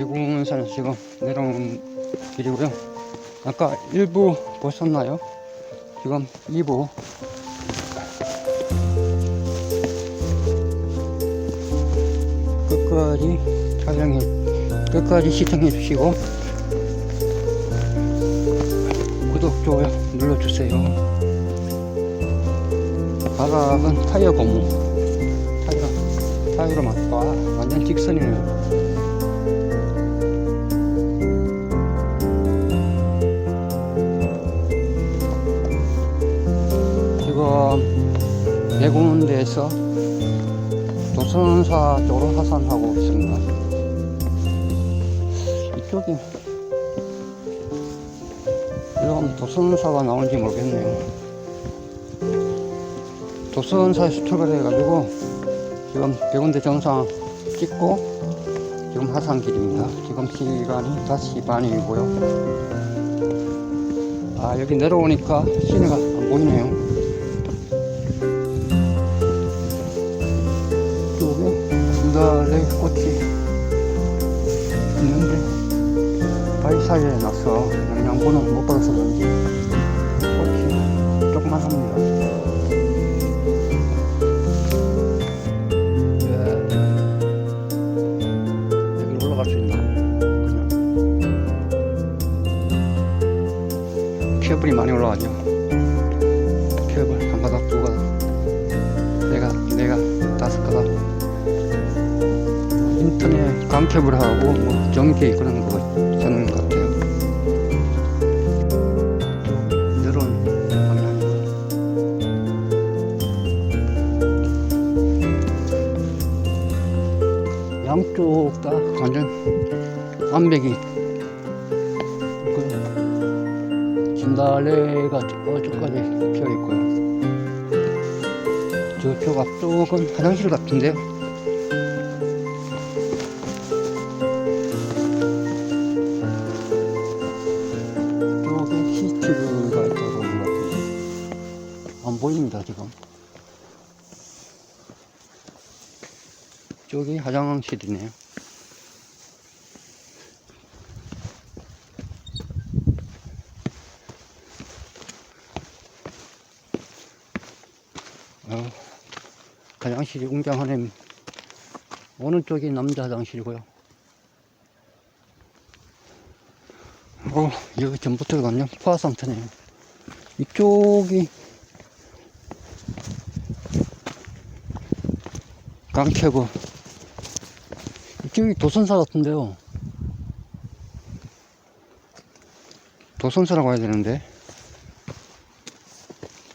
대구문산에서 지금 내려오는 길이고요. 아까 1부 보셨나요? 지금 2부. 끝까지 촬영해, 끝까지 시청해 주시고, 구독, 좋아요 눌러주세요. 바닥은 타이어 고무. 타이어, 타이어로 맞고, 아, 완전 직선이네요. 대구문대에서 도선사 쪽으로 하산하고 있습니다. 이쪽이 이런 도선사가 나오는지 모르겠네요. 도선사에서 출발해가지고 지금 백운대 정상 찍고 지금 하산길입니다. 지금 시간이 5시 반이고요. 아 여기 내려오니까 시내가 안 보이네요. 분달래 꽃이 있는데 바위 사이에 나서 영양분은 못 받아서 그런지 꽃이 조그만합니다. 광캡을 하고 뭐 전기 그런 거 쓰는 것 같아요. 양쪽 다 완전 그 진달래가 저쪽까지 피어 있고요. 저쪽 앞쪽은 화장실 같은데요. 쪽이 화장실이네요. 어, 화장실이 웅장하네. 오른쪽이 남자 화장실이고요. 어, 여기 전부터가 완전 포화 상태네요. 이쪽이 강캐고 이쪽이 도선사 같은데요. 도선사라고 해야 되는데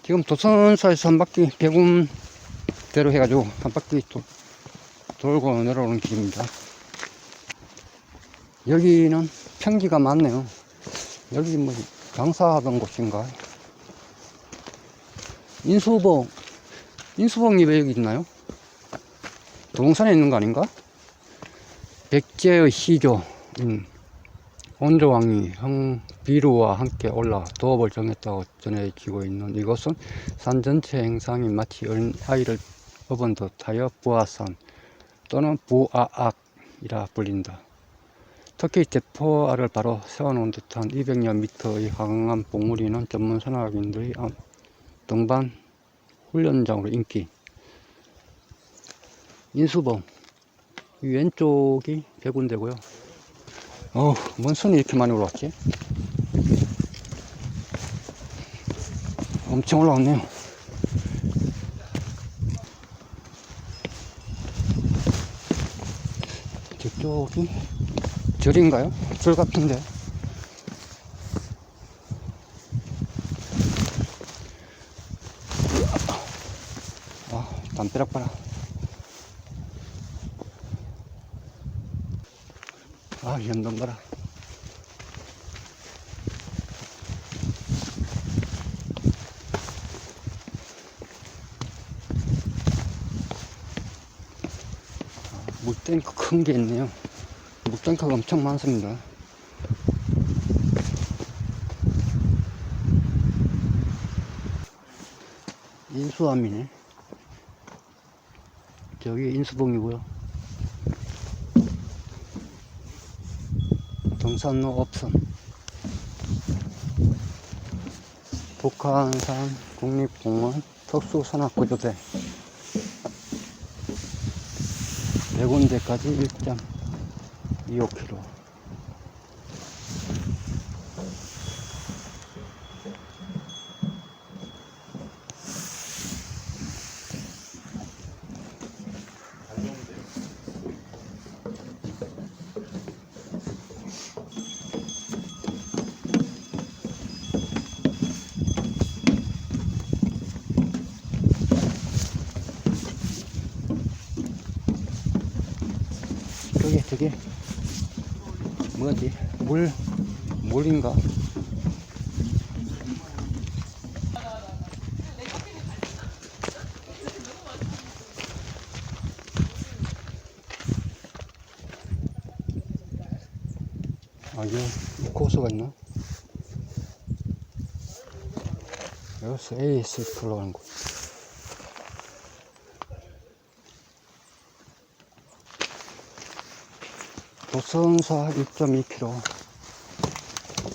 지금 도선사에서 한 바퀴 배군대로 해가지고 한 바퀴 또 돌고 내려오는 길입니다. 여기는 평지가 많네요. 여기 뭐 장사하던 곳인가? 인수봉, 인수봉이 왜 여기 있나요? 동산에 있는 거 아닌가? 백제의 시조, 음, 온조왕이 형 비루와 함께 올라 도업을 정했다고 전해지고 있는 이곳은 산 전체 행상이 마치 어린 아이를 업은 듯하여 부하산 또는 부아악이라 불린다. 특히 대포알을 바로 세워놓은 듯한 200여 미터의 강한 봉우리는 전문 산악인들의 암- 등반 훈련장으로 인기. 인수봉. 이 왼쪽이 백운대고요. 어우, 뭔 손이 이렇게 많이 올라왔지? 엄청 올라왔네요. 저쪽이 절인가요? 절 같은데. 아, 담벼락 봐라. 아, 연동 봐라. 물탱크 큰 게 있네요. 물탱크가 엄청 많습니다. 인수함이네. 저기 인수봉이고요. 경산로 업선 북한산 국립공원 특수산악구조대. 100군데까지 1.25km 저게 뭐지? 물 물인가? 아 이거 코스가 있나? 여기서 AS 들어가는 곳 도선사 1.2km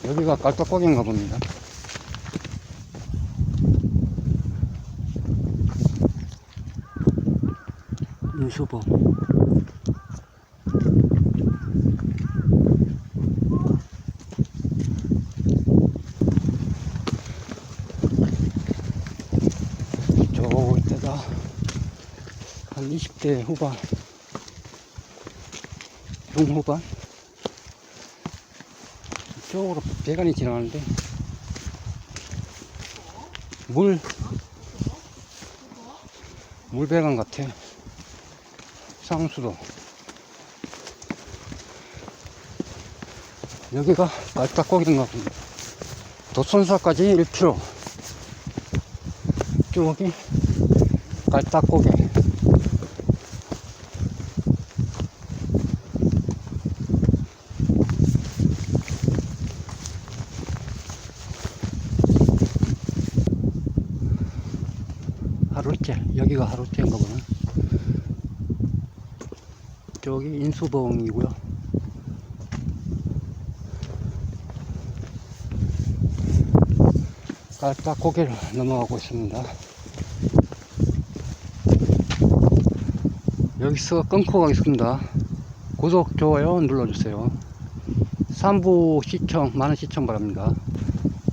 여기가 깔딱고기인가 봅니다. 인수봉. 저때가 한 20대 후반 중후반 이쪽으로 배관이 지나가는데 물 물배관 같아. 상수도. 여기가 깔딱고기인가 봅니다 도선사까지 1km 쪽이 깔딱고기 하루째 여기가 하루째인가 보네 저기 인수봉이고요. 깔딱 고개를 넘어가고 있습니다. 여기서 끊고 가겠습니다. 구독 좋아요 눌러주세요. 3부 시청 많은 시청 바랍니다